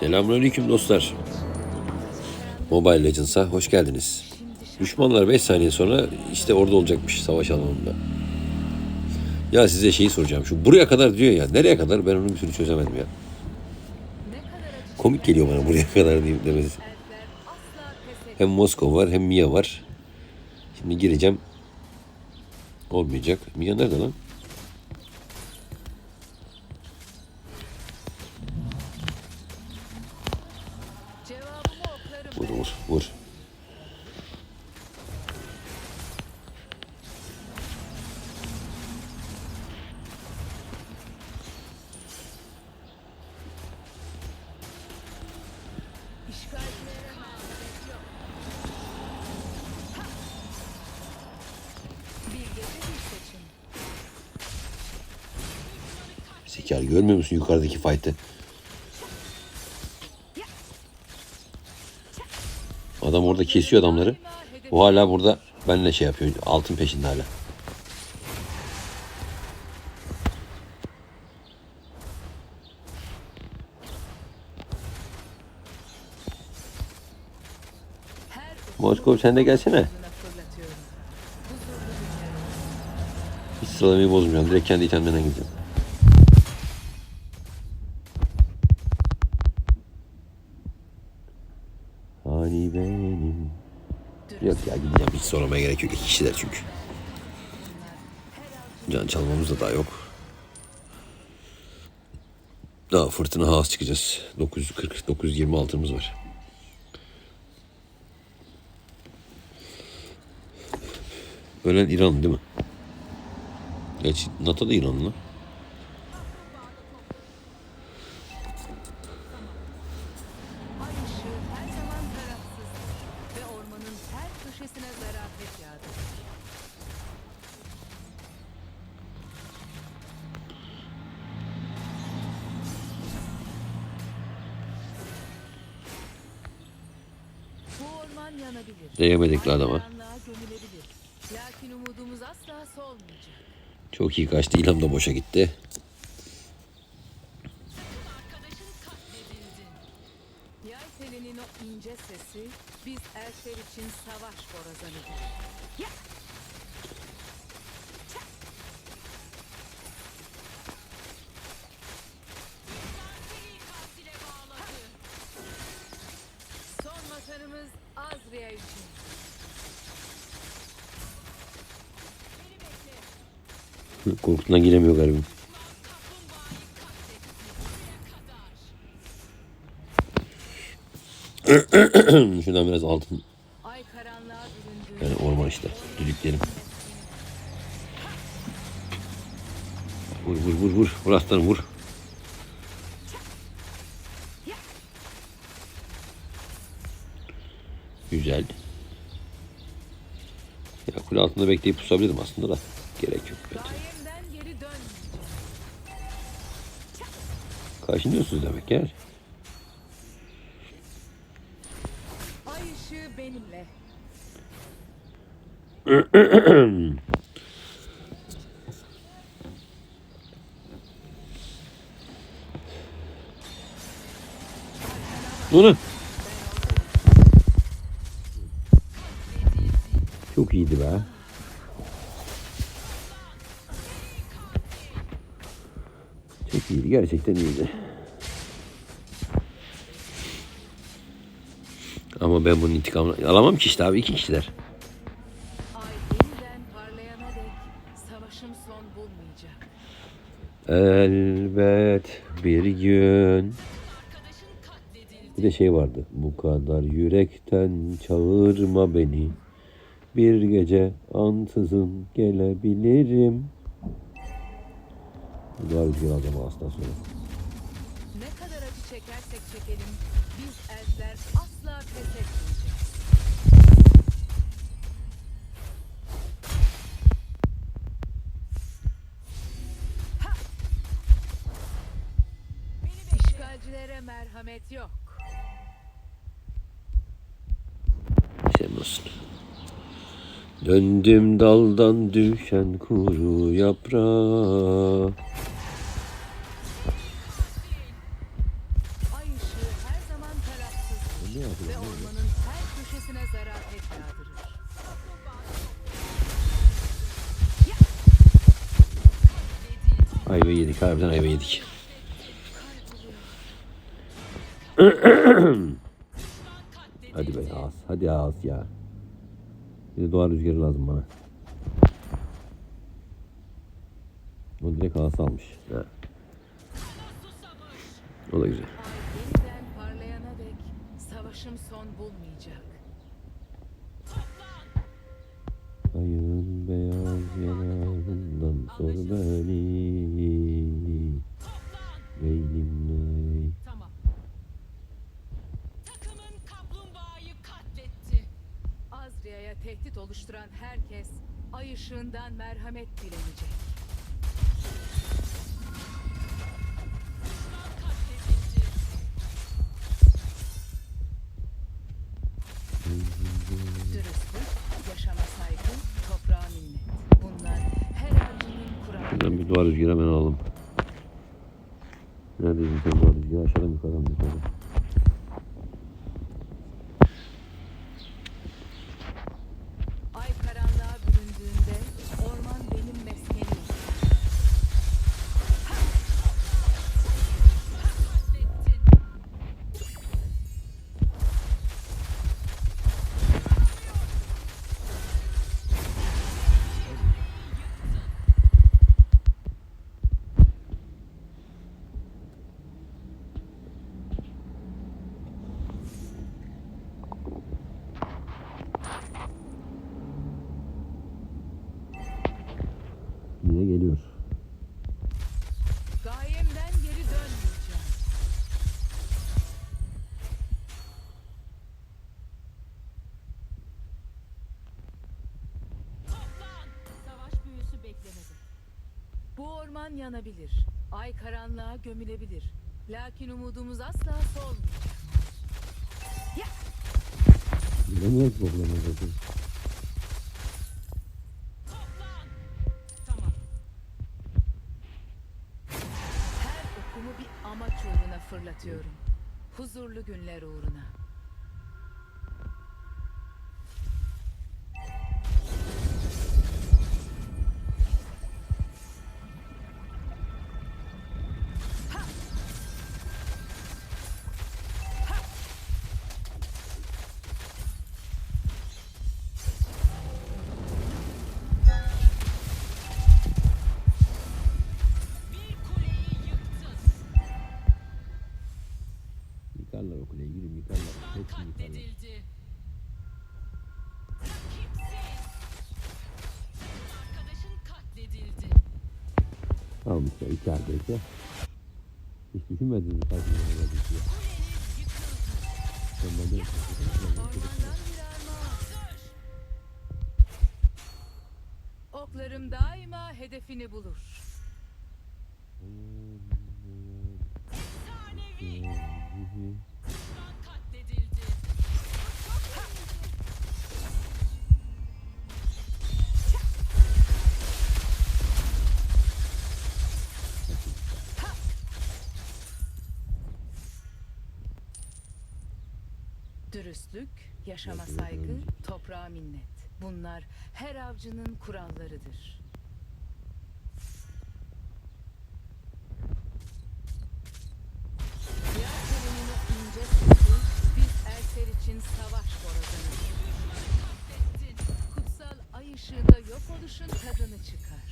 Selamünaleyküm dostlar. Mobile Legends'a hoş geldiniz. Düşmanlar 5 saniye sonra işte orada olacakmış savaş alanında. Ya size şeyi soracağım. Şu buraya kadar diyor ya. Nereye kadar ben onu bir türlü çözemedim ya. Komik geliyor bana buraya kadar diyeyim demesi. Hem Moskova var hem Mia var. Şimdi gireceğim. Olmayacak. Mia nerede lan? Vur vur vur. Zekar görmüyor musun yukarıdaki fight'ı? Adam orada kesiyor adamları. O hala burada benimle şey yapıyor. Altın peşinde hala. Moskov sen de gelsene. Hiç sıralamayı bozmayacağım. Direkt kendi itemlerine gideceğim. Hani benim. Yok ya gideceğim. Hiç sormaya gerek yok. İki kişiler çünkü. Can çalmamız da daha yok. Daha fırtına havas çıkacağız. 940, 920 altımız var. Ölen İran değil mi? Gerçi NATO da İranlı. Ormanın her köşesine zarafet yağdır. Bu orman yanabilir. Değemedik la adama. Karanlığa gömülebilir. Lakin umudumuz asla solmayacak. Çok iyi kaçtı. İlham da boşa gitti. İçin savaş borazanıdır. Ya! Son vatanımız Azriya için. Korkudan giremiyor garibim. Şuradan biraz altın. Ay karanlığa büründüğü Yani orman işte. Düdüklerim. Vur vur vur vur. Vur aslanım vur. Güzel. Ya kule altında bekleyip pusabilirdim aslında da. Gerek yok bence. Kaşınıyorsunuz demek ya. Ay ışığı benimle. Bunu. Çok iyiydi be. Çok iyiydi. Gerçekten iyiydi. Ama ben bunun intikamını alamam ki işte abi iki kişiler. Son bulmayacak. Elbet bir gün. Bir de şey vardı. Bu kadar yürekten çağırma beni. Bir gece ansızın gelebilirim. Bu daha güzel adam asla sonra. İşgalcilere merhamet yok. Senin olsun. Döndüm daldan düşen kuru yaprağa. Ay ışığı her Ne ve yapıyor? ormanın her köşesine zarafet yağdırır. Ayva yedik harbiden ayva yedik. hadi be ağız. Hadi ağız ya. Bir de doğa rüzgarı lazım bana. O direkt ağız almış. Ha. O da güzel. Ay yeniden parlayana dek savaşım son bulmayacak. Ayın beyaz yanağından sor beni. Leylim Tehdit oluşturan herkes ay ışığından merhamet dilenecek. Dürüstlük, yaşama saygı. Bunlar her avcının kuralı. Şuradan bir doğa rüzgarı hemen alalım. Neredeydin sen doğa rüzgarı? Aşağıdan yukarıdan Yine geliyor. Gayemden geri dönmeyeceğim. Toplan. Savaş büyüsü beklemedi. Bu orman yanabilir. Ay karanlığa gömülebilir. Lakin umudumuz asla solmayacak. Bilemiyoruz problemi zaten. Fırlatıyorum. Huzurlu günler uğruna. İki arkadaşlar. Hiç düşünmediniz mi karşımda ne geldi diye. Armağan. Hazır. Oklarım daima hedefini bulur. Efsanevi. Dürüstlük, yaşama saygı, toprağa minnet. Bunlar her avcının kurallarıdır. Terimini ince sesi, biz erser için savaş borazanı. Kutsal ay ışığında yok oluşun tadını çıkar.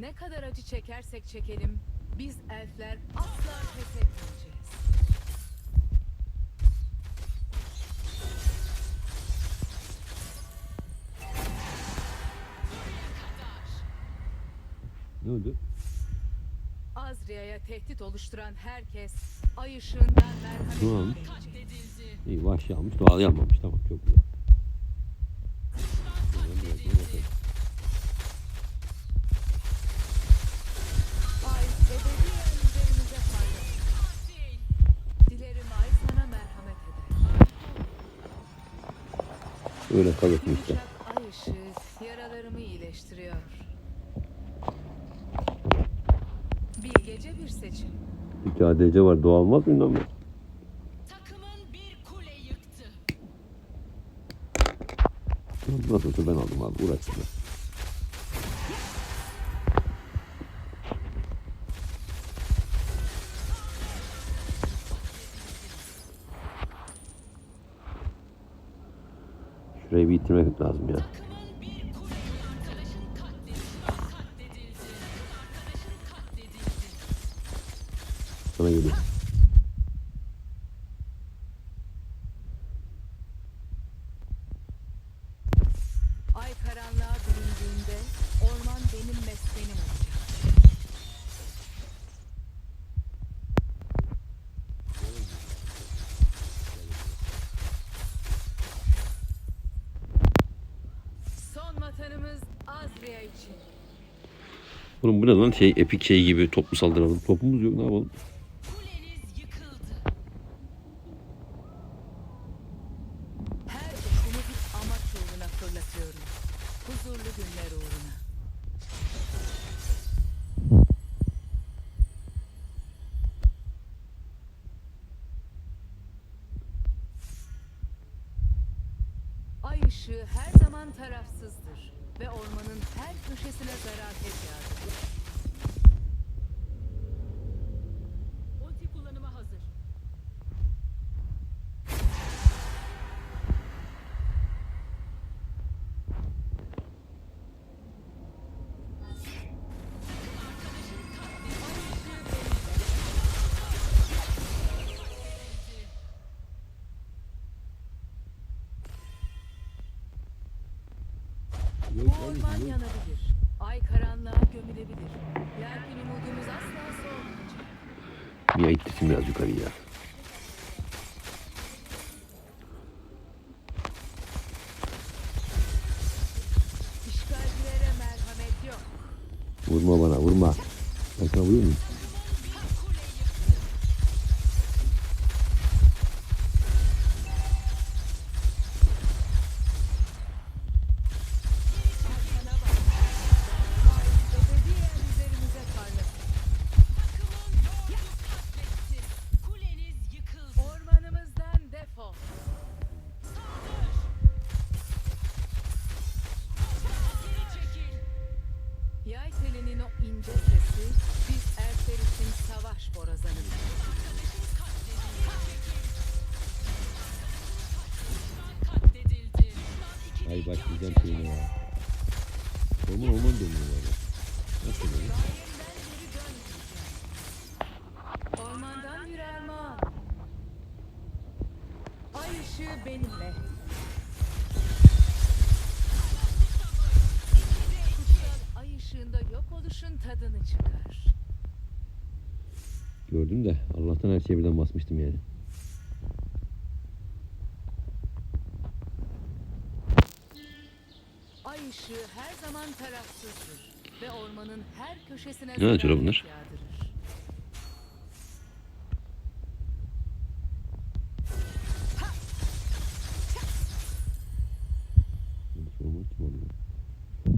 Ne kadar acı çekersek çekelim, biz elfler asla pes etmeyeceğiz. Ne oldu? Azria'ya tehdit oluşturan herkes ay ışığından merhamet Tamam. İyi vahşi almış doğal yanmamış tamam çok güzel. Öyle. Yumuşak ay ışığı yaralarımı iyileştiriyor. Bilgece bir seçim. Bir KDC var doğal olmaz mı? Takımın bir kule yıktı. Nasılsa ben aldım abi uğraşma. Şurayı bir itirmek lazım ya. Takımın bir kule arkadaşın katledildi. Katledildi. Arkadaşın katledildi. Sana geliyor. Ay karanlığa büründüğünde orman benim meskenim olacak. Son vatanımız Azriya için. Oğlum bu ne lan şey epik şey gibi toplu saldıralım. Topumuz yok ne yapalım? Işığı her zaman tarafsızdır ve ormanın her köşesine zarafet yağdırır. Bu orman yanabilir. Ay karanlığa gömülebilir. Lakin umudumuz asla soğumayacak. Niye ittirsin biraz yukarı Orman orman dönüyor böyle. Nasıl böyle? Ormandan bir armağan. Ay ışığı benimle. Ay ışığında yok oluşun tadını çıkar. Gördüm de Allah'tan her şeye birden basmıştım yani. Ay ışığı her zaman tarafsızdır ve ormanın her köşesine Ne acaba bunlar? yağdırır.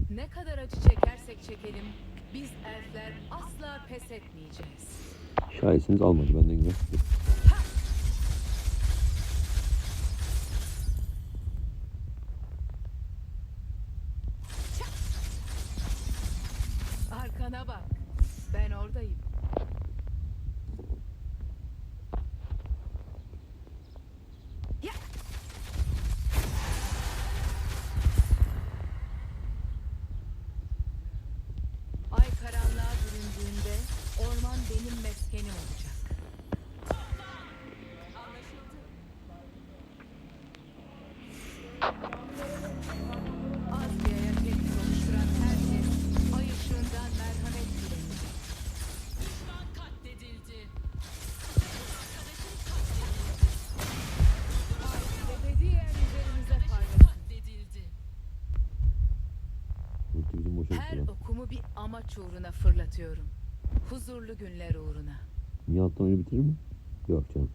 Ne kadar acı çekersek çekelim biz elfler asla pes etmeyeceğiz. Şahitsiniz almadı benden güzel. Arkana bak. Ben oradayım. Amaç uğruna fırlatıyorum. Huzurlu günler uğruna. Nihat'tan oyunu bitirir mi? Yok canım.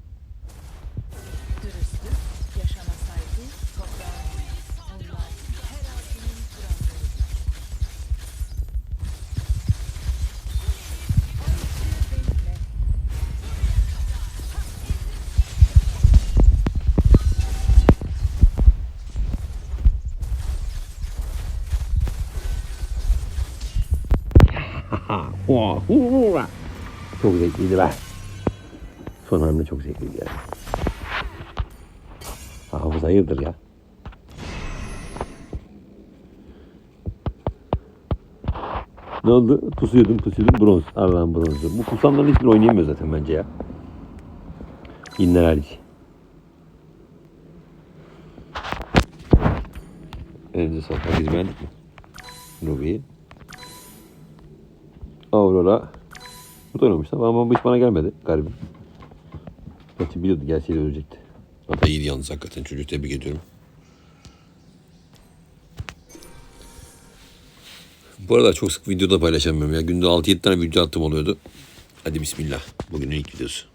Dürüstlük, yaşama saygı, toprağa Çok zevkliydi be. Son hamle çok zevkliydi yani. Hafız hayırdır ya. Ne oldu? Pusuyordum pusuyordum bronz. Allah'ın bronzu. Bu pusanların hiçbiri oynayamıyor zaten bence ya. İnler hariç. Elinize sağlık. Herkes beğendik mi? Aurora. Bu da oynamışlar ama bu hiç bana gelmedi garibim. Gerçi biliyordu gelseydi ölecekti. Hatta iyiydi yalnız hakikaten çocuğu tebrik ediyorum. Bu arada çok sık videoda paylaşamıyorum ya. Günde 6-7 tane video attım oluyordu. Hadi bismillah. Bugünün ilk videosu.